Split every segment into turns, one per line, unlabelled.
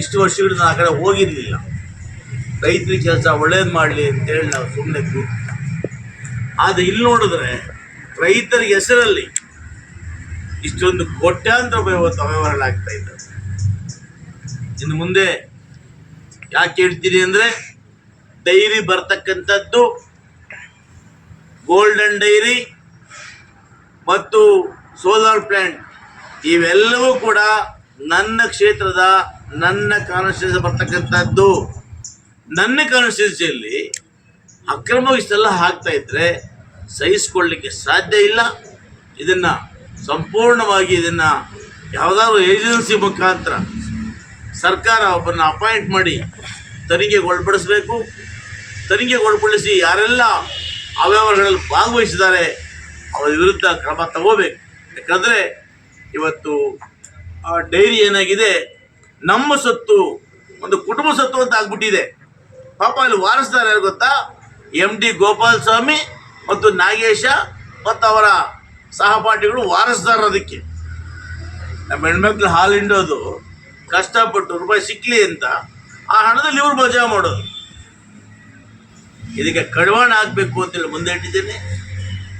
ಇಷ್ಟು ವರ್ಷಗಳಿಂದ ಆ ಕಡೆ ಹೋಗಿರಲಿಲ್ಲ. ರೈತರಿಗೆ ಕೆಲಸ ಒಳ್ಳೇದು ಮಾಡಲಿ ಅಂತೇಳಿ ನಾವು ಸುಮ್ಮನೆ ಕೂತು ಆದರೆ ಇಲ್ಲಿ ನೋಡಿದ್ರೆ ರೈತರ ಹೆಸರಲ್ಲಿ ಇಷ್ಟೊಂದು ಕೋಟ್ಯಾಂತರ ಇವತ್ತು ಅವ್ಯವಹಾರಗಳಾಗ್ತಾ ಇದ್ದಾವೆ. ಇನ್ನು ಮುಂದೆ ಯಾಕೆ ಹೇಳ್ತೀನಿ ಅಂದರೆ ಡೈರಿ ಬರ್ತಕ್ಕಂಥದ್ದು, ಗೋಲ್ಡನ್ ಡೈರಿ ಮತ್ತು ಸೋಲಾರ್ ಪ್ಲ್ಯಾಂಟ್ ಇವೆಲ್ಲವೂ ಕೂಡ ನನ್ನ ಕ್ಷೇತ್ರದ ನನ್ನ ಕಾನ್ಸ್ಟಿಟ್ಯೂನ್ಸಿ ಬರ್ತಕ್ಕಂಥದ್ದು. ನನ್ನ ಕಾನ್ಸ್ಟಿಟ್ಯೂನ್ಸಿಯಲ್ಲಿ ಅಕ್ರಮ ಇಷ್ಟೆಲ್ಲ ಹಾಕ್ತಾ ಇದ್ರೆ ಸಹಿಸ್ಕೊಳ್ಳಿಕ್ಕೆ ಸಾಧ್ಯ ಇಲ್ಲ. ಇದನ್ನು ಸಂಪೂರ್ಣವಾಗಿ ಇದನ್ನು ಯಾವುದಾದ್ರು ಏಜೆನ್ಸಿ ಮುಖಾಂತರ ಸರ್ಕಾರ ಒಬ್ಬರನ್ನ ಅಪಾಯಿಂಟ್ ಮಾಡಿ ತನಿಖೆಗೆ ಒಳಪಡಿಸಬೇಕು ತನಿಖೆಗೆ ಒಳಪಡಿಸಿ ಯಾರೆಲ್ಲ ಅವ್ಯವಹಾರಗಳಲ್ಲಿ ಭಾಗವಹಿಸಿದ್ದಾರೆ, ಅವರ ವಿರುದ್ಧ ಕ್ರಮ ತಗೋಬೇಕು. ಯಾಕಂದರೆ ಇವತ್ತು ಆ ಡೈರಿ ಏನಾಗಿದೆ? ನಮ್ಮ ಸತ್ತು, ಒಂದು ಕುಟುಂಬ ಸತ್ತು ಅಂತ ಆಗ್ಬಿಟ್ಟಿದೆ. ಪಾಪ ಅಲ್ಲಿ ವಾರಸ್ದಾರ ಯಾರು ಗೊತ್ತಾ? ಎಂ ಡಿ ಗೋಪಾಲ್ ಸ್ವಾಮಿ ಮತ್ತು ನಾಗೇಶ ಮತ್ತು ಅವರ ಸಹಪಾಠಿಗಳು ವಾರಸ್ದಾರ ಅದಕ್ಕೆ. ನಮ್ಮ ಹೆಣ್ಮಕ್ಳು ಹಾಲು ಹಿಂಡೋದು, ಕಷ್ಟಪಟ್ಟು ರೂಪಾಯಿ ಸಿಕ್ಕಲಿ ಅಂತ ಆ ಹಣದಲ್ಲಿ ಇವ್ರು ಮಜಾ ಮಾಡೋದು. ಇದಕ್ಕೆ ಕಡಿವಾಣ ಆಗಬೇಕು ಅಂತೇಳಿ ಮುಂದೆ ಇಟ್ಟಿದ್ದೇನೆ.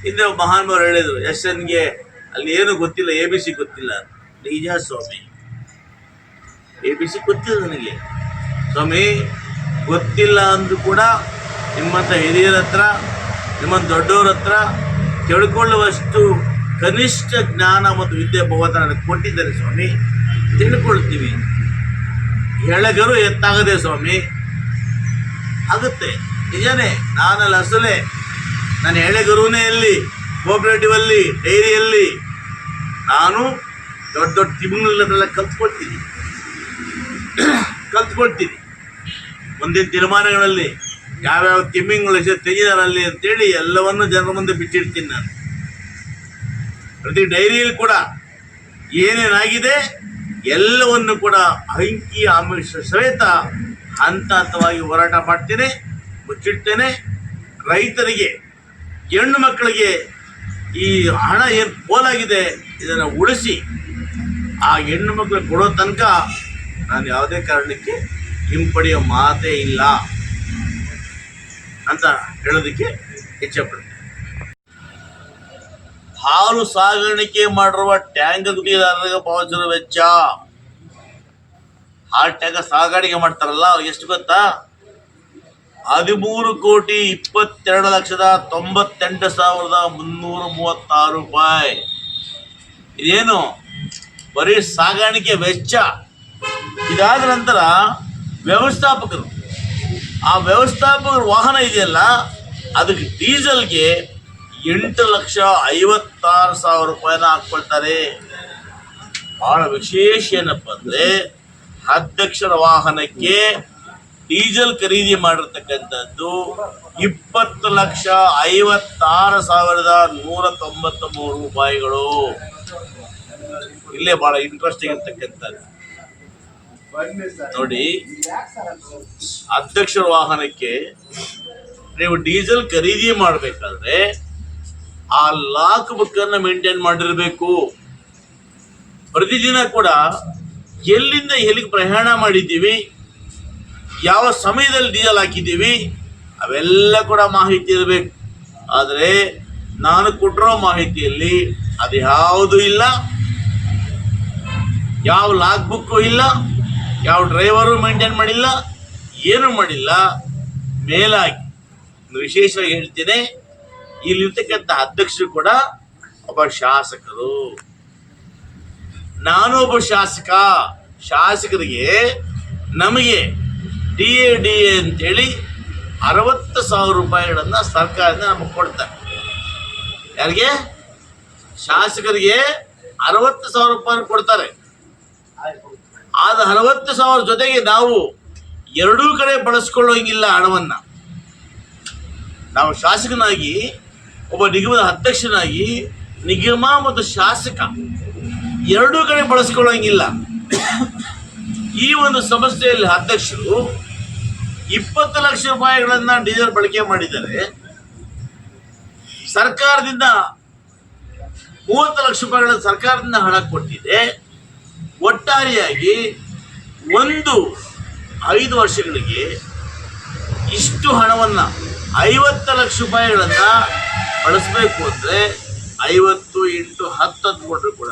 ಹಿಂದೆ ಮಹಾನ್ ಹೇಳಿದರು ಎಸ್ ಎನ್ಗೆ ಅಲ್ಲಿ ಏನು ಗೊತ್ತಿಲ್ಲ, ಎ ಬಿ ಸಿ ಗೊತ್ತಿಲ್ಲ ನಿಜ ಸ್ವಾಮಿ ಎ ಬಿ ಸಿ ಗೊತ್ತಿಲ್ಲ ನನಗೆ ಸ್ವಾಮಿ ಗೊತ್ತಿಲ್ಲ ಅಂದು ಕೂಡ ನಿಮ್ಮಂಥ ಹಿರಿಯರ ಹತ್ರ ನಿಮ್ಮಂಥ ದೊಡ್ಡವ್ರ ಹತ್ರ ತಿಳ್ಕೊಳ್ಳುವಷ್ಟು ಕನಿಷ್ಠ ಜ್ಞಾನ ಮತ್ತು ವಿದ್ಯೆ ಭಗವಂತ ನನಗೆ ಕೊಟ್ಟಿದ್ದಾರೆ ಸ್ವಾಮಿ ತಿಳ್ಕೊಳ್ತೀವಿ ಎಳಗರು ಎತ್ತಾಗದೆ ಸ್ವಾಮಿ ಆಗುತ್ತೆ ನಿಜನೇ ನಾನಲ್ಲಿ ಅಸಲೆ ನನ್ನ ಎಳೆಗರುವೇ ಎಲ್ಲಿ ಕೋಆಪರೇಟಿವ್ ಅಲ್ಲಿ ಡೈರಿಯಲ್ಲಿ ನಾನು ದೊಡ್ಡ ದೊಡ್ಡ ತಿಮಿಂಗಳೆಲ್ಲ ಕಲ್ತ್ಕೊಳ್ತೀನಿ ಕಲ್ತ್ಕೊಳ್ತೀನಿ ಮುಂದಿನ ತೀರ್ಮಾನಗಳಲ್ಲಿ ಯಾವ್ಯಾವ ತಿಮ್ಮಿಂಗಳು ಎಷ್ಟು ತೆಗೆದಾರಲ್ಲಿ ಅಂತೇಳಿ ಎಲ್ಲವನ್ನು ಜನರ ಮುಂದೆ ಬಿಟ್ಟಿರ್ತೀನಿ ನಾನು. ಪ್ರತಿ ಡೈರಿಯಲ್ಲಿ ಕೂಡ ಏನೇನಾಗಿದೆ ಎಲ್ಲವನ್ನು ಕೂಡ ಅಂಕಿ ಆಮಿಷ ಸಮೇತ ಹಂತ ಹಂತವಾಗಿ ಹೋರಾಟ ಮಾಡ್ತೇನೆ, ಮುಚ್ಚಿಡ್ತೇನೆ. ರೈತರಿಗೆ, ಹೆಣ್ಣು ಮಕ್ಕಳಿಗೆ ಈ ಹಣ ಏನು ಪೋಲಾಗಿದೆ ಇದನ್ನು ಉಳಿಸಿ ಆ ಹೆಣ್ಣು ಮಕ್ಕಳು ಕೊಡೋ ತನಕ ನಾನು ಯಾವುದೇ ಕಾರಣಕ್ಕೆ ಹಿಂಪಡೆಯೋ ಮಾತೇ ಇಲ್ಲ ಅಂತ ಹೇಳೋದಕ್ಕೆ ಇಚ್ಛೆಪಡ್ತೀನಿ ಹಾಲು ಸಾಗಾಣಿಕೆ ಮಾಡಿರುವ ಟ್ಯಾಂಕ್ ಗುಡಿದಾರರಿಗೆ ಪಾವತಿಸಿರುವ ವೆಚ್ಚ. ಹಾಲು ಟ್ಯಾಂಕ್ ಸಾಗಾಣಿಕೆ ಮಾಡ್ತಾರಲ್ಲ ಎಷ್ಟು ಗೊತ್ತಾ? ಹದಿಮೂರು ಕೋಟಿ ಇಪ್ಪತ್ತೆರಡು ಲಕ್ಷದ ತೊಂಬತ್ತೆಂಟು ಸಾವಿರದ ಮುನ್ನೂರ ಮೂವತ್ತಾರು ರೂಪಾಯಿ. ಇದೇನು? ಬರೀ ಸಾಗಾಣಿಕೆ ವೆಚ್ಚ. ಇದಾದ ನಂತರ ವ್ಯವಸ್ಥಾಪಕರು. ಆ ವ್ಯವಸ್ಥಾಪಕರ ವಾಹನ ಇದೆಯಲ್ಲ, ಅದಕ್ಕೆ ಡೀಸೆಲ್ಗೆ ಎಂಟು ಲಕ್ಷ ಐವತ್ತಾರು ಸಾವಿರ ರೂಪಾಯಿನ ಹಾಕ್ಕೊಳ್ತಾರೆ. ಬಹಳ ವಿಶೇಷ ಏನಪ್ಪ ಅಂದರೆ, ಅಧ್ಯಕ್ಷರ ವಾಹನಕ್ಕೆ ಡೀಸೆಲ್ ಖರೀದಿ ಮಾಡಿರ್ತಕ್ಕಂಥದ್ದು ಇಪ್ಪತ್ತು ಲಕ್ಷ ಐವತ್ತಾರು ಸಾವಿರದ ನೂರ ತೊಂಬತ್ತ ಮೂರು ರೂಪಾಯಿಗಳು. ಇಲ್ಲೇ ಬಹಳ ಇಂಟ್ರೆಸ್ಟಿಂಗ್ ಇರ್ತಕ್ಕಂಥದ್ದು. ನೋಡಿ, ಅಧ್ಯಕ್ಷರ ವಾಹನಕ್ಕೆ ನೀವು ಡೀಸೆಲ್ ಖರೀದಿ ಮಾಡಬೇಕಾದ್ರೆ ಆ ಲಾಕ್ ಬುಕ್ ಅನ್ನ ಮೇಂಟೈನ್ ಮಾಡಿರಬೇಕು. ಪ್ರತಿದಿನ ಕೂಡ ಎಲ್ಲಿಂದ ಎಲ್ಲಿಗೆ ಪ್ರಯಾಣ ಮಾಡಿದ್ದೀವಿ, ಯಾವ ಸಮಯದಲ್ಲಿ ಡೀಸೆಲ್ ಹಾಕಿದ್ದೀವಿ, ಅವೆಲ್ಲ ಕೂಡ ಮಾಹಿತಿ ಇರಬೇಕು. ಆದರೆ ನಾನು ಕೊಟ್ಟಿರೋ ಮಾಹಿತಿಯಲ್ಲಿ ಅದು ಯಾವುದೂ ಇಲ್ಲ. ಯಾವ ಲಾಗ್ ಬುಕ್ಕು ಇಲ್ಲ, ಯಾವ ಡ್ರೈವರು ಮೇಂಟೈನ್ ಮಾಡಿಲ್ಲ, ಏನೂ ಮಾಡಿಲ್ಲ. ಮೇಲಾಗಿ ವಿಶೇಷವಾಗಿ ಹೇಳ್ತೇನೆ, ಇಲ್ಲಿರ್ತಕ್ಕಂಥ ಅಧ್ಯಕ್ಷರು ಕೂಡ ಒಬ್ಬ ಶಾಸಕರು. ನಾನು ಒಬ್ಬ ಶಾಸಕ. ಶಾಸಕರಿಗೆ ನಮಗೆ ಡಿ ಎ ಡಿ ಎ ಅಂತೇಳಿ ಅರವತ್ತು ಸಾವಿರ ರೂಪಾಯಿಗಳನ್ನು ಸರ್ಕಾರದಿಂದ ನಮಗೆ ಕೊಡ್ತಾರೆ. ಯಾರಿಗೆ? ಶಾಸಕರಿಗೆ ಅರವತ್ತು ಸಾವಿರ ರೂಪಾಯಿ ಕೊಡ್ತಾರೆ. ಆದ ಅರವತ್ತು ಸಾವಿರ ಜೊತೆಗೆ ನಾವು ಎರಡೂ ಕಡೆ ಬಳಸ್ಕೊಳ್ಳೋಂಗಿಲ್ಲ ಹಣವನ್ನು. ನಾವು ಶಾಸಕನಾಗಿ, ಒಬ್ಬ ನಿಗಮದ ಅಧ್ಯಕ್ಷನಾಗಿ, ನಿಗಮ ಮತ್ತು ಶಾಸಕ ಎರಡೂ ಕಡೆ ಬಳಸ್ಕೊಳ್ಳೋಂಗಿಲ್ಲ. ಈ ಒಂದು ಸಂಸ್ಥೆಯಲ್ಲಿ ಅಧ್ಯಕ್ಷರು ಇಪ್ಪತ್ತು ಲಕ್ಷ ರೂಪಾಯಿಗಳನ್ನು ಡೀಸೆಲ್ ಬಳಕೆ ಮಾಡಿದ್ದಾರೆ. ಸರ್ಕಾರದಿಂದ ಮೂವತ್ತು ಲಕ್ಷ ರೂಪಾಯಿಗಳನ್ನು ಸರ್ಕಾರದಿಂದ ಹಣ ಕೊಟ್ಟಿದೆ. ಒಟ್ಟಾರೆಯಾಗಿ ಒಂದು ಐದು ವರ್ಷಗಳಿಗೆ ಇಷ್ಟು ಹಣವನ್ನು ಐವತ್ತು ಲಕ್ಷ ರೂಪಾಯಿಗಳನ್ನು ಬಳಸಬೇಕು ಅಂದರೆ ಐವತ್ತು ಇಂಟು ಹತ್ತು ಕೊಟ್ಟರು ಕೂಡ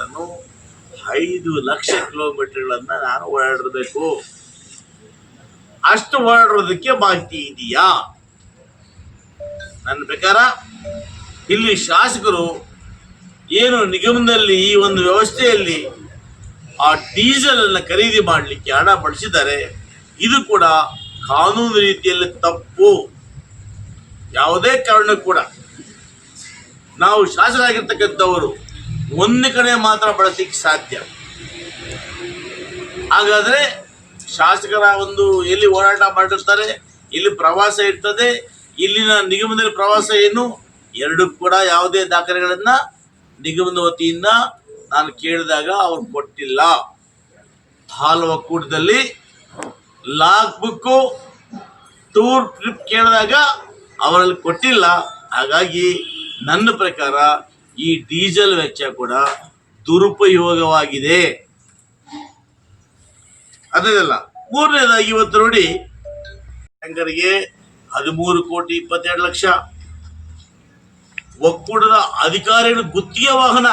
ಐದು ಲಕ್ಷ ಕಿಲೋಮೀಟರ್ಗಳನ್ನು ನಾನು ಓಡಾಡಿರಬೇಕು. ಅಷ್ಟು ಓಡಾಡೋದಕ್ಕೆ ಬಾಕಿ ಇದೆಯಾ? ನನ್ನ ಪ್ರಕಾರ ಇಲ್ಲಿ ಶಾಸಕರು ಏನು ನಿಗಮದಲ್ಲಿ ಈ ಒಂದು ವ್ಯವಸ್ಥೆಯಲ್ಲಿ ಆ ಡೀಸೆಲ್ ಅನ್ನು ಖರೀದಿ ಮಾಡಲಿಕ್ಕೆ ಹಣ ಬಳಸಿದ್ದಾರೆ ಇದು ಕೂಡ ಕಾನೂನು ರೀತಿಯಲ್ಲಿ ತಪ್ಪು. ಯಾವುದೇ ಕಾರಣಕ್ಕೂ ಕೂಡ. ನಾವು ಶಾಸಕರಾಗಿರ್ತಕ್ಕಂಥವರು ಒಂದು ಕಡೆ ಮಾತ್ರ ಬಳಸಲಿಕ್ಕೆ ಸಾಧ್ಯ. ಹಾಗಾದ್ರೆ ಶಾಸಕರ ಒಂದು ಎಲ್ಲಿ ಹೋರಾಟ ಮಾಡಿರ್ತಾರೆ, ಇಲ್ಲಿ ಪ್ರವಾಸ ಇರ್ತದೆ, ಇಲ್ಲಿನ ನಿಗಮದಲ್ಲಿ ಪ್ರವಾಸ ಏನು, ಎರಡು ಕೂಡ ಯಾವುದೇ ದಾಖಲೆಗಳನ್ನು ನಿಗಮದ ವತಿಯಿಂದ ನಾನು ಕೇಳಿದಾಗ ಅವ್ರು ಕೊಟ್ಟಿಲ್ಲ. ಹಾಲು ಒಕ್ಕೂಟದಲ್ಲಿ ಲಾಗ್ ಬುಕ್ಕು ಟೂರ್ ಟ್ರಿಪ್ ಕೇಳಿದಾಗ ಅವರಲ್ಲಿ ಕೊಟ್ಟಿಲ್ಲ. ಹಾಗಾಗಿ ನನ್ನ ಪ್ರಕಾರ ಈ ಡೀಸೆಲ್ ವೆಚ್ಚ ಕೂಡ ದುರುಪಯೋಗವಾಗಿದೆ. ಅದಲ್ಲ ಮೂರನೇದಾಗಿ ಇವತ್ತು ನೋಡಿ ಟ್ಯಾಂಕರ್ಗೆ ಹದಿಮೂರು ಕೋಟಿ ಇಪ್ಪತ್ತೆರಡು ಲಕ್ಷ. ಒಕ್ಕೂಟದ ಅಧಿಕಾರಿಗಳು ಗುತ್ತಿಗೆ ವಾಹನ.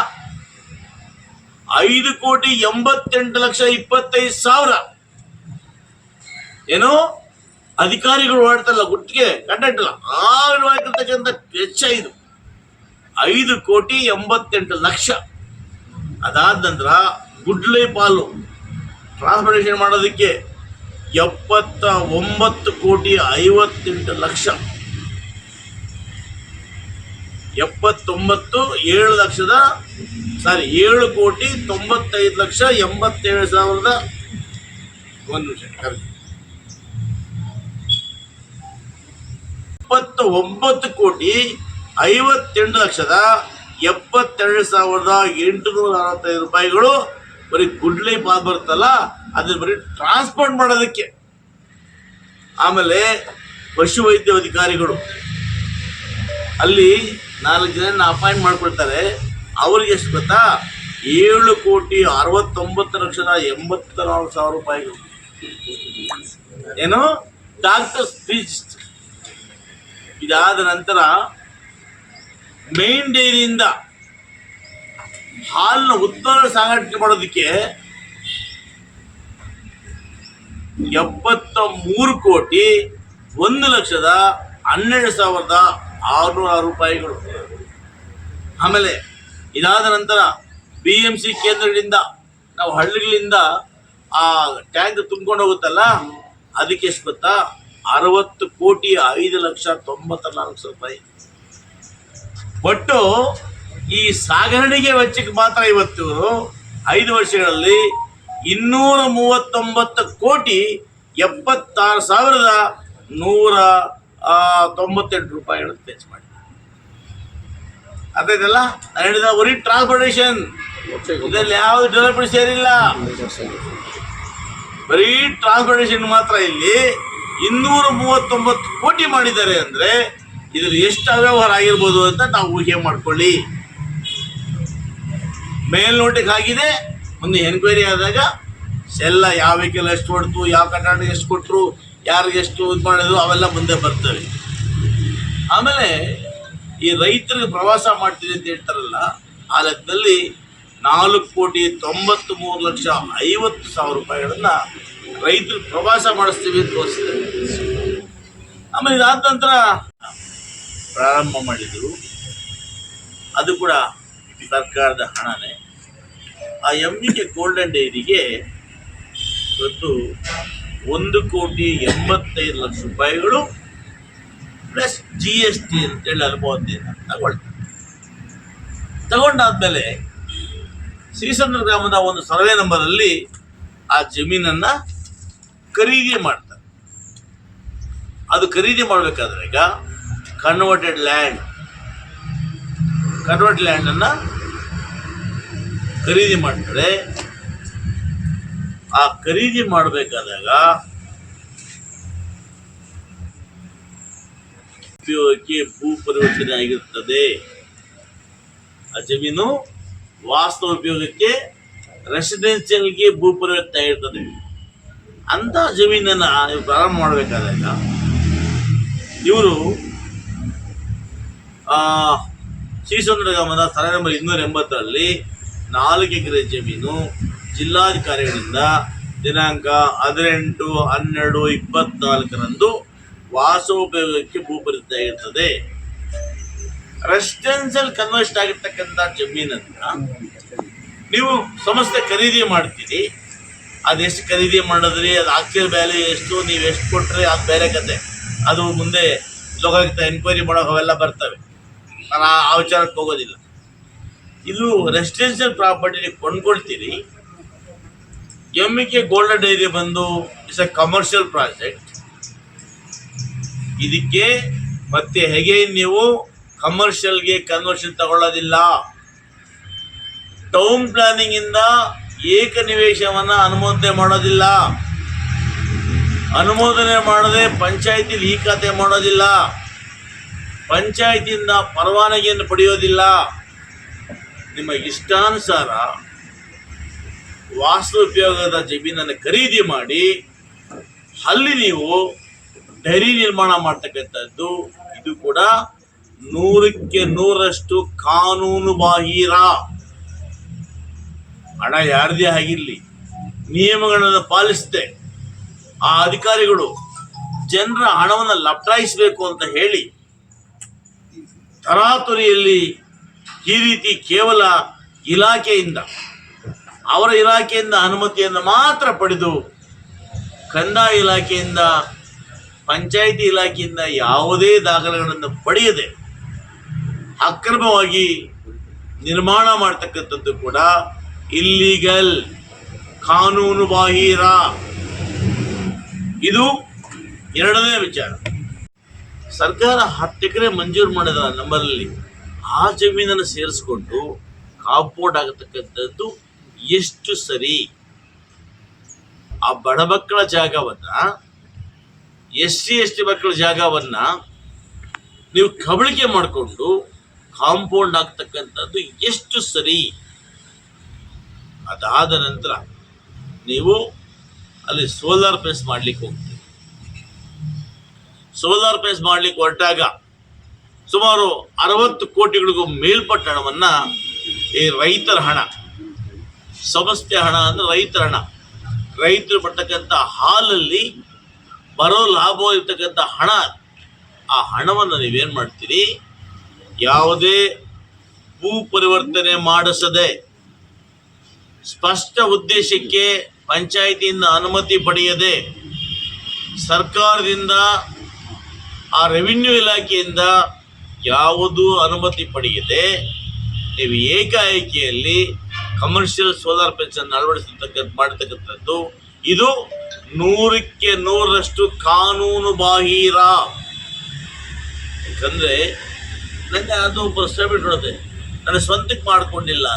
ಐದು ಕೋಟಿ ಎಂಬತ್ತೆಂಟು ಲಕ್ಷ ಇಪ್ಪತ್ತೈದು ಸಾವಿರ. ಏನೋ ಅಧಿಕಾರಿಗಳು ಓಡಾಡ್ತಲ್ಲ ಗುಟ್ಟಿಗೆ ಕಟ್ಟಲ್ಲ ಆಗಿರ್ತಕ್ಕಂಥ ಹೆಚ್ಚ ಇದು. ಐದು ಕೋಟಿ ಎಂಬತ್ತೆಂಟು ಲಕ್ಷ. ಅದಾದ ನಂತರ ಗುಡ್ಲೆ ಪಾಲು ಟ್ರಾನ್ಸ್ಪೋರ್ಟೇಷನ್ ಮಾಡೋದಕ್ಕೆ ಎಪ್ಪತ್ತ ಒಂಬತ್ತು ಕೋಟಿ ಐವತ್ತೆಂಟು ಲಕ್ಷ. ಎಪ್ಪತ್ತೊಂಬತ್ತು ಏಳು ಲಕ್ಷದ ಸಾರಿ, ಏಳು ಕೋಟಿ ತೊಂಬತ್ತೈದು ಲಕ್ಷ ಎಂಬತ್ತೇಳು ಸಾವಿರದ ಒಂದು ನಿಮಿಷ, ಕರೆಕ್ಟ್. ಇಪ್ಪತ್ತ ಒಂಬತ್ತು ಕೋಟಿ ಐವತ್ತೆಂಟು ಲಕ್ಷದ ಎಪ್ಪತ್ತೆರಡು ಸಾವಿರದ ಎಂಟುನೂರ ಅರವತ್ತೈದು ರೂಪಾಯಿಗಳು ಬರೀ ಗುಡ್ಲಿ ಬಾಲ್ ಬರುತ್ತಲ್ಲ, ಅದನ್ನ ಬರೀ ಟ್ರಾನ್ಸ್ಪೋರ್ಟ್ ಮಾಡೋದಕ್ಕೆ. ಆಮೇಲೆ ಪಶುವೈದ್ಯ ಅಧಿಕಾರಿಗಳು. ಅಲ್ಲಿ ನಾಲ್ಕು ಜನ ಅಪಾಯಿಂಟ್ ಮಾಡ್ಕೊಳ್ತಾರೆ. ಅವ್ರಿಗೆ ಎಷ್ಟು ಗೊತ್ತಾ? ಏಳು ಕೋಟಿ ಅರವತ್ತೊಂಬತ್ತು ಲಕ್ಷದ ಎಂಬತ್ತ ನಾಲ್ಕು ಸಾವಿರ ರೂಪಾಯಿಗಳು. ಏನು? Doctor fees. ಇದಾದ ನಂತರ ಮೇನ್ ಡೈರಿಯಿಂದ ಹಾಲಿನ ಉತ್ಪನ್ನ ಸಾಗಾಣಿಕೆ ಮಾಡೋದಕ್ಕೆ ಎಪ್ಪತ್ತ ಮೂರು ಕೋಟಿ ಒಂದು ಲಕ್ಷದ ಹನ್ನೆರಡು ಸಾವಿರದ ಆರುನೂರ ಆರು ರೂಪಾಯಿಗಳು. ಆಮೇಲೆ ಇದಾದ ನಂತರ ಬಿ ಎಂ ಸಿ ಕೇಂದ್ರಗಳಿಂದ ನಾವು ಹಳ್ಳಿಗಳಿಂದ ಆ ಟ್ಯಾಂಕ್ ತುಂಬ್ಕೊಂಡು ಹೋಗುತ್ತಲ್ಲ, ಅದಕ್ಕೆ ಎಷ್ಟು ಗೊತ್ತಾ? ಅರವತ್ತು ಕೋಟಿ ಐದು ಲಕ್ಷ ತೊಂಬತ್ತ ನಾಲ್ಕು ರೂಪಾಯಿ. ಒಟ್ಟು ಈ ಸಾಗಣೆಗೆ ವೆಚ್ಚಕ್ಕೆ ಮಾತ್ರ ಇವತ್ತು ಐದು ವರ್ಷಗಳಲ್ಲಿ ಇನ್ನೂರ ಮೂವತ್ತೊಂಬತ್ತು ಕೋಟಿ ಎಪ್ಪತ್ತಾರು ಸಾವಿರದ ನೂರ ತೊಂಬತ್ತೆಂಟು ರೂಪಾಯಿಗಳನ್ನು ವೆಚ್ಚ ಮಾಡಿ ಅದಾಯ್ತಲ್ಲ ನಾನು ಹೇಳಿದ ಬರೀ ಟ್ರಾನ್ಸ್ಪೋರ್ಟೇಷನ್ ಇದರಲ್ಲಿ ಯಾವುದು ಡೆವಲಪ್ಮೆಂಟ್ ಸೇರಿಲ್ಲ. ಬರೀ ಟ್ರಾನ್ಸ್ಪೋರ್ಟೇಷನ್ ಮಾತ್ರ ಇಲ್ಲಿ. ಇನ್ನೂರ ಮೂವತ್ತೊಂಬತ್ತು ಕೋಟಿ ಮಾಡಿದ್ದಾರೆ ಅಂದ್ರೆ ಇದ್ರಲ್ಲಿ ಎಷ್ಟು ಅವ್ಯವಹಾರ ಆಗಿರ್ಬೋದು ಅಂತ ನಾವು ಊಹೆ ಮಾಡ್ಕೊಳ್ಳಿ. ಮೇಲ್ನೋಟಕ್ಕೆ ಆಗಿದೆ. ಒಂದು ಎನ್ಕ್ವೈರಿ ಆದಾಗ ಎಲ್ಲ ಯಾವ ವೆಹಿಕಲ್ ಎಷ್ಟು ಹೊಡ್ತು, ಯಾವ ಕಟ್ಟಡ ಎಷ್ಟು ಕೊಟ್ಟರು ಯಾರಿಗೆ ಎಷ್ಟು ಇದು ಮಾಡಿದ್ರು ಅವೆಲ್ಲ ಮುಂದೆ ಬರ್ತವೆ. ಆಮೇಲೆ ಈ ರೈತರಿಗೆ ಪ್ರವಾಸ ಮಾಡ್ತೀವಿ ಅಂತ ಹೇಳ್ತಾರಲ್ಲ, ಆ ಲೆಕ್ಕದಲ್ಲಿ ನಾಲ್ಕು ಕೋಟಿ ತೊಂಬತ್ತು ಮೂರು ಲಕ್ಷ ಐವತ್ತು ಸಾವಿರ ರೂಪಾಯಿಗಳನ್ನು ರೈತರು ಪ್ರವಾಸ ಮಾಡಿಸ್ತೀವಿ ಅಂತ ತೋರಿಸಿದ್ದಾರೆ. ಆಮೇಲೆ ಇದಾದ ನಂತರ ಪ್ರಾರಂಭ ಮಾಡಿದರು. ಅದು ಕೂಡ ಸರ್ಕಾರದ ಹಣನೇ. ಆ ಎಂ ಬಿ ಕೆ ಗೋಲ್ಡನ್ ಡೈರಿಗೆ ಇವತ್ತು ಒಂದು ಕೋಟಿ ಎಂಬತ್ತೈದು ಲಕ್ಷ ರೂಪಾಯಿಗಳು ಪ್ಲಸ್ ಜಿ ಎಸ್ ಟಿ ಅಂತೇಳಿ ಅನುಭವದಿಂದ ತಗೊಳ್ತಾರೆ ತಗೊಂಡಾದ್ಮೇಲೆ ಶ್ರೀಸಂದ್ರ ಗ್ರಾಮದ ಒಂದು ಸರ್ವೆ ನಂಬರಲ್ಲಿ ಆ ಜಮೀನನ್ನ ಖರೀದಿ ಮಾಡ್ತಾರೆ. ಅದು ಖರೀದಿ ಮಾಡಬೇಕಾದ್ರೆ ಈಗ ಕನ್ವರ್ಟೆಡ್ ಲ್ಯಾಂಡ್ ಕನ್ವರ್ಟ್ ಲ್ಯಾಂಡನ್ನು ಖರೀದಿ ಮಾಡ್ತಾರೆ. ಆ ಖರೀದಿ ಮಾಡಬೇಕಾದಾಗ ಉಪಯೋಗಕ್ಕೆ ಭೂ ಪರಿವರ್ತನೆ ಆಗಿರುತ್ತದೆ ಆ ಜಮೀನು ವಾಸ್ತವ ಉಪಯೋಗಕ್ಕೆ ರೆಸಿಡೆನ್ಷಿಯಲ್ಗೆ ಭೂ ಪರಿವರ್ತನೆ ಆಗಿರ್ತದೆ ಅಂತ ಜಮೀನನ್ನ ಪ್ರಾರಂಭ ಮಾಡಬೇಕಾದಾಗ ಇವರು ಶ್ರೀಸುಂದರ ಗ್ರಾಮದ ಸರ್ವೆ ನಂಬರ್ ಇನ್ನೂರ ಎಂಬತ್ತರಲ್ಲಿ ನಾಲ್ಕು ಎಕರೆ ಜಮೀನು ಜಿಲ್ಲಾಧಿಕಾರಿಗಳಿಂದ ದಿನಾಂಕ ಹದಿನೆಂಟು, ಹನ್ನೆರಡು, ಇಪ್ಪತ್ನಾಲ್ಕರಂದು ವಾಸೋಪಯೋಗಕ್ಕೆ ಭೂಪರಿತ ಇರ್ತದೆ ರೆಸಿಡೆನ್ಸಿಯಲ್ ಕನ್ವರ್ಸ್ಟ್ ಆಗಿರ್ತಕ್ಕಂಥ ಜಮೀನನ್ನ ನೀವು ಸಂಸ್ಥೆ ಖರೀದಿ ಮಾಡ್ತೀರಿ. ಅದೆಷ್ಟು ಖರೀದಿ ಮಾಡಿದ್ರಿ, ಅದು ಆಕ್ಚುಯಲ್ ವ್ಯಾಲ್ಯೂ ಎಷ್ಟು, ನೀವು ಎಷ್ಟು ಕೊಟ್ರಿ, ಅದು ಬೇರೆ ಕತೆ. ಅದು ಮುಂದೆ ಲೋಕಾಯುಕ್ತ ಎನ್ಕ್ವೈರಿ ಮಾಡೋಕೆ ಅವೆಲ್ಲ ಬರ್ತವೆ. ನಾನು ಆ- ವಿಚಾರಕ್ಕೆ ಹೋಗೋದಿಲ್ಲ. ಇದು ರೆಸಿಡೆನ್ಷಿಯಲ್ ಪ್ರಾಪರ್ಟಿ ನೀವು ಕೊಂಡ್ಕೊಳ್ತೀರಿ. ಎಂ ಕೆ ಗೋಲ್ಡನ್ ಡೈರಿ ಬಂದು ಇಟ್ಸ್ ಎ ಕಮರ್ಷಿಯಲ್ ಪ್ರಾಜೆಕ್ಟ್ ಇದಕ್ಕೆ ಮತ್ತೆ ಹೇಗೆ ನೀವು ಕಮರ್ಷಿಯಲ್ಗೆ ಕನ್ವರ್ಷನ್ ತಗೊಳ್ಳೋದಿಲ್ಲ? ಟೌನ್ ಪ್ಲಾನಿಂಗ್ ಇಂದ ಏಕ ನಿವೇಶವನ್ನ ಅನುಮೋದನೆ ಮಾಡೋದಿಲ್ಲ. ಅನುಮೋದನೆ ಮಾಡದೆ ಪಂಚಾಯತಿಲಿ ಈ ಖಾತೆ ಮಾಡೋದಿಲ್ಲ. ಪಂಚಾಯತಿಯಿಂದ ಪರವಾನಗಿಯನ್ನು ಪಡೆಯೋದಿಲ್ಲ. ನಿಮ್ಮ ಇಷ್ಟಾನುಸಾರ ವಾಸ್ತು ಉಪಯೋಗದ ಜಮೀನನ್ನು ಖರೀದಿ ಮಾಡಿ, ಅಲ್ಲಿ ನೀವು ಡೈರಿ ನಿರ್ಮಾಣ ಮಾಡ್ತಕ್ಕಂಥದ್ದು, ಇದು ಕೂಡ ನೂರಕ್ಕೆ ನೂರಷ್ಟು ಕಾನೂನು ಬಾಹಿರ ಹಣ ಯಾರದೇ ಆಗಿರಲಿ, ನಿಯಮಗಳನ್ನು ಪಾಲಿಸದೆ, ಆ ಅಧಿಕಾರಿಗಳು ಜನರ ಹಣವನ್ನು ಲಪ್ಟಾಯಿಸಬೇಕು ಅಂತ ಹೇಳಿ, ತರಾತುರಿಯಲ್ಲಿ ಈ ರೀತಿ ಕೇವಲ ಇಲಾಖೆಯಿಂದ, ಅವರ ಇಲಾಖೆಯಿಂದ ಅನುಮತಿಯನ್ನು ಮಾತ್ರ ಪಡೆದು, ಕಂದಾಯ ಇಲಾಖೆಯಿಂದ ಪಂಚಾಯಿತಿ ಇಲಾಖೆಯಿಂದ ಯಾವುದೇ ದಾಖಲೆಗಳನ್ನು ಪಡೆಯದೆ ಅಕ್ರಮವಾಗಿ ನಿರ್ಮಾಣ ಮಾಡ್ತಕ್ಕಂಥದ್ದು ಕೂಡ ಇಲ್ಲಿಗಲ್ ಕಾನೂನು ಬಾಹಿರ ಇದು ಎರಡನೇ ವಿಚಾರ. ಸರ್ಕಾರ ಹತ್ತು ಎಕರೆ ಮಂಜೂರು ಮಾಡಿದ ನಮ್ಮಲ್ಲಿ ಆ ಜಮೀನನ್ನು ಸೇರಿಸ್ಕೊಂಡು ಕಾಂಪೌಂಡ್ ಆಗತಕ್ಕಂಥದ್ದು ಎಷ್ಟು ಸರಿ? ಆ ಬಡ ಮಕ್ಕಳ ಜಾಗವನ್ನ ಎಸ್ ಸಿ ಎಸ್ ಟಿ ಮಕ್ಕಳ ಜಾಗವನ್ನ ನೀವು ಕಬಳಿಕೆ ಮಾಡಿಕೊಂಡು ಕಾಂಪೌಂಡ್ ಆಗ್ತಕ್ಕಂಥದ್ದು ಎಷ್ಟು ಸರಿ? ಅದಾದ ನಂತರ ನೀವು ಅಲ್ಲಿ ಸೋಲಾರ್ ಪ್ಲೇಸ್ ಮಾಡ್ಲಿಕ್ಕೆ ಹೋಗ್ತೀವಿ ಸೋಲಾರ್ ಪ್ಲೇಸ್ ಮಾಡ್ಲಿಕ್ಕೆ ಹೊರಟಾಗ ಸುಮಾರು ಅರವತ್ತು ಕೋಟಿಗಳಿಗೂ ಮೇಲ್ಪಟ್ಟ ಹಣವನ್ನು ಈ ರೈತರ ಹಣ ಸಂಸ್ಥೆ ಹಣ ಅಂದ್ರೆ ರೈತರ ಹಣ. ರೈತರು ಪಡ್ತಕ್ಕಂಥ ಹಾಲಲ್ಲಿ ಬರೋ ಲಾಭ ಇರ್ತಕ್ಕಂಥ ಹಣ, ಆ ಹಣವನ್ನು ನೀವೇನು ಮಾಡ್ತೀರಿ? ಯಾವುದೇ ಭೂ ಪರಿವರ್ತನೆ ಮಾಡಿಸದೆ ಸ್ಪಷ್ಟ ಉದ್ದೇಶಕ್ಕೆ ಪಂಚಾಯಿತಿಯಿಂದ ಅನುಮತಿ ಪಡೆಯದೆ ಸರ್ಕಾರದಿಂದ ಆ ರೆವಿನ್ಯೂ ಇಲಾಖೆಯಿಂದ ಯಾವುದೂ ಅನುಮತಿ ಪಡೆಯದೆ ನೀವು ಏಕಾಏಕಿಯಲ್ಲಿ ಕಮರ್ಷಿಯಲ್ ಸೋಲಾರ್ ಪೆನ್ಷನ್ ಅಳವಡಿಸತಕ್ಕಂಥ ಮಾಡತಕ್ಕಂಥದ್ದು ಇದು ನೂರಕ್ಕೆ ನೂರರಷ್ಟು ಕಾನೂನು ಬಾಹಿರ ಯಾಕಂದರೆ ನನಗೆ ಅದು ಪ್ರಶ್ನೆ ಬಿಟ್ಟಿರೋದೆ ನಾನು ಸ್ವಂತಕ್ಕೆ ಮಾಡಿಕೊಂಡಿಲ್ಲ.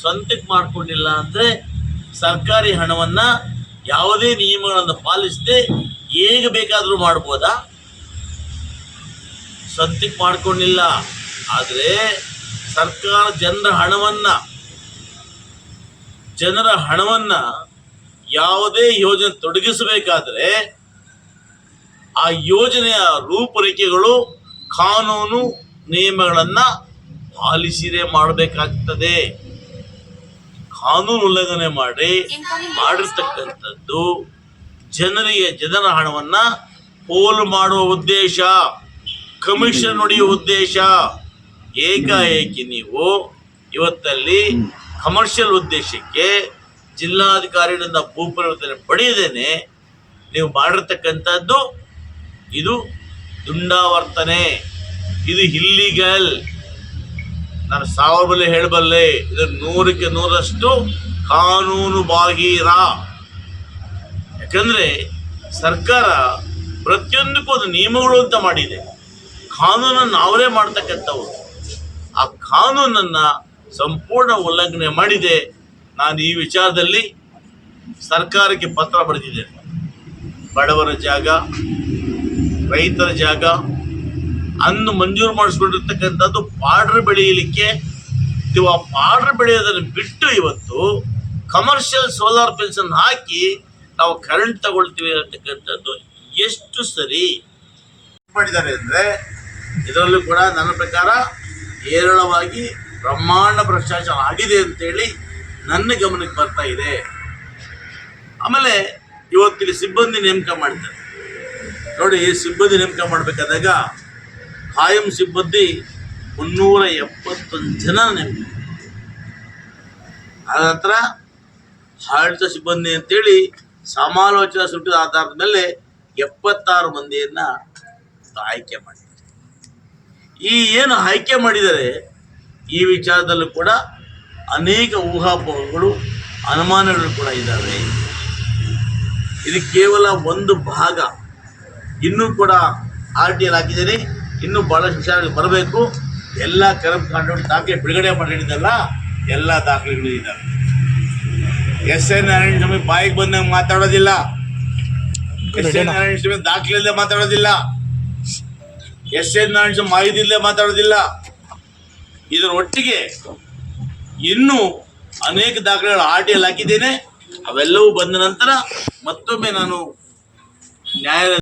ಸ್ವಂತಕ್ಕೆ ಮಾಡ್ಕೊಂಡಿಲ್ಲ ಅಂದ್ರೆ ಸರ್ಕಾರಿ ಹಣವನ್ನ ಯಾವುದೇ ನಿಯಮಗಳನ್ನು ಪಾಲಿಸದೆ ಹೇಗೆ ಬೇಕಾದರೂ ಮಾಡ್ಬೋದಾ? ಸ್ವಂತಕ್ಕೆ ಮಾಡಿಕೊಂಡಿಲ್ಲ. ಆದರೆ ಸರ್ಕಾರ ಜನರ ಹಣವನ್ನ ಜನರ ಹಣವನ್ನ ಯಾವುದೇ ಯೋಜನೆ ತೊಡಗಿಸಬೇಕಾದ್ರೆ ಆ ಯೋಜನೆಯ ರೂಪರೇಖೆಗಳು, ಕಾನೂನು ನಿಯಮಗಳನ್ನು ಪಾಲಿಸಿದೇ ಮಾಡಬೇಕಾಗ್ತದೆ. ಕಾನೂನು ಉಲ್ಲಂಘನೆ ಮಾಡಿ ಮಾಡಿರ್ತಕ್ಕಂಥದ್ದು ಜನರಿಗೆ ಜನರ ಹಣವನ್ನು ಪೋಲು ಮಾಡುವ ಉದ್ದೇಶ, ಕಮಿಷನ್ ಹೊಡೆಯುವ ಉದ್ದೇಶ. ಏಕಾಏಕಿ ನೀವು ಇವತ್ತಲ್ಲಿ ಕಮರ್ಷಿಯಲ್ ಉದ್ದೇಶಕ್ಕೆ ಜಿಲ್ಲಾಧಿಕಾರಿಗಳಿಂದ ಭೂಪರಿವರ್ತನೆ ಪಡೆಯದೇನೆ ನೀವು ಮಾಡಿರ್ತಕ್ಕಂಥದ್ದು ಇದು ದುಂಡಾವರ್ತನೆ. ಇದು ಇಲ್ಲಿಗಲ್ ನಾನು ಸಾವಿರ ಹೇಳಬಲ್ಲೆ, ಇದು ನೂರಕ್ಕೆ ನೂರಷ್ಟು ಕಾನೂನು ಬಾಹಿರ. ಯಾಕಂದ್ರೆ ಸರ್ಕಾರ ಪ್ರತಿಯೊಂದಕ್ಕೂ ಒಂದು ನಿಯಮಗಳು ಅಂತ ಮಾಡಿದೆ. ಕಾನೂನನ್ನು ಅವರೇ ಮಾಡ್ತಕ್ಕಂಥವ್ರು. ಆ ಕಾನೂನನ್ನ ಸಂಪೂರ್ಣ ಉಲ್ಲಂಘನೆ ಮಾಡಿದೆ. ನಾನು ಈ ವಿಚಾರದಲ್ಲಿ ಸರ್ಕಾರಕ್ಕೆ ಪತ್ರ ಬರೆದಿದ್ದೇನೆ. ಬಡವರ ಜಾಗ, ರೈತರ ಜಾಗ, ಅನ್ನು ಮಂಜೂರು ಮಾಡಿಸ್ಕೊಂಡಿರ್ತಕ್ಕಂಥದ್ದು ಪಾಡ್ರ್ ಬೆಳೆಯಲಿಕ್ಕೆ ಆ ಪಾಡ್ರ ಬೆಳೆಯೋದನ್ನು ಬಿಟ್ಟು ಇವತ್ತು ಕಮರ್ಷಿಯಲ್ ಸೋಲಾರ್ ಪೆನ್ಷನ್ ಹಾಕಿ ನಾವು ಕರೆಂಟ್ ತಗೊಳ್ತೀವಿ ಅಂತಕ್ಕಂಥದ್ದು ಎಷ್ಟು ಸರಿ? ಮಾಡಿದ್ದಾರೆ ಅಂದರೆ ಇದರಲ್ಲೂ ಕೂಡ ನನ್ನ ಪ್ರಕಾರ ಹೇರಳವಾಗಿ ಬ್ರಹ್ಮಾಂಡ ಭ್ರಷ್ಟಾಚಾರ ಆಗಿದೆ ಅಂತೇಳಿ ನನ್ನ ಗಮನಕ್ಕೆ ಬರ್ತಾ ಇದೆ. ಆಮೇಲೆ ಇವತ್ತಿಲ್ಲಿ ಸಿಬ್ಬಂದಿ ನೇಮಕ ಮಾಡ್ತಾರೆ. ನೋಡಿ ಸಿಬ್ಬಂದಿ ನೇಮಕ ಮಾಡಬೇಕಾದಾಗ ಕಾಯಂ ಸಿಬ್ಬಂದಿ ಮುನ್ನೂರ ಎಪ್ಪತ್ತೊಂದು ಜನ ನೇಮಕ. ಅದರ ಹತ್ರ ಆಡಳಿತ ಸಿಬ್ಬಂದಿ ಅಂತೇಳಿ ಸಮಾಲೋಚನಾ ಸುಟ್ಟಿದ ಆಧಾರದ ಮೇಲೆ ಎಪ್ಪತ್ತಾರು ಮಂದಿಯನ್ನ ಆಯ್ಕೆ ಮಾಡಿದ್ದಾರೆ ಈ ಏನು ಆಯ್ಕೆ ಮಾಡಿದರೆ ಈ ವಿಚಾರದಲ್ಲೂ ಕೂಡ ಅನೇಕ ಊಹಾಪೋಹಗಳು ಅನುಮಾನಗಳು ಕೂಡ ಇದ್ದಾವೆ. ಇದು ಕೇವಲ ಒಂದು ಭಾಗ. ಇನ್ನೂ ಕೂಡ ಆರ್ ಟಿ ಎಲ್ ಹಾಕಿದ್ದೀನಿ. ಇನ್ನೂ ಭಾಳಷ್ಟು ವಿಚಾರಗಳು ಬರಬೇಕು. ಎಲ್ಲ ಕರಪ್ಟ್ ಕಾಂಟ್ರೋಲ್ ದಾಖಲೆ ಬಿಡುಗಡೆ ಮಾಡಿದ್ದಲ್ಲ ಎಲ್ಲ ದಾಖಲೆಗಳು ಇದ್ದಾವೆ. ಎಸ್ ಎನ್ ನಾರಾಯಣ ಸ್ವಾಮಿ ಬಾಯಿಗೆ ಬಂದಂಗೆ ಮಾತಾಡೋದಿಲ್ಲ. ಎಸ್ ಎನ್ ನಾರಾಯಣ ಸ್ವಾಮಿ ದಾಖಲೆ ಮಾತಾಡೋದಿಲ್ಲ. ಎಸ್ ಎನ್ ನಾರಾಯಣ ಸ್ವಾಮಿ ಮಾಹಿತಿ ಮಾತಾಡೋದಿಲ್ಲ. ಇದರ ಒಟ್ಟಿಗೆ ಇನ್ನೂ ಅನೇಕ ದಾಖಲೆಗಳು ಆರ್ ಟಿ ಎಲ್ ಹಾಕಿದ್ದೇನೆ. ಅವೆಲ್ಲವೂ ಬಂದ ನಂತರ ಮತ್ತೊಮ್ಮೆ ನಾನು ನ್ಯಾಯಾಲಯ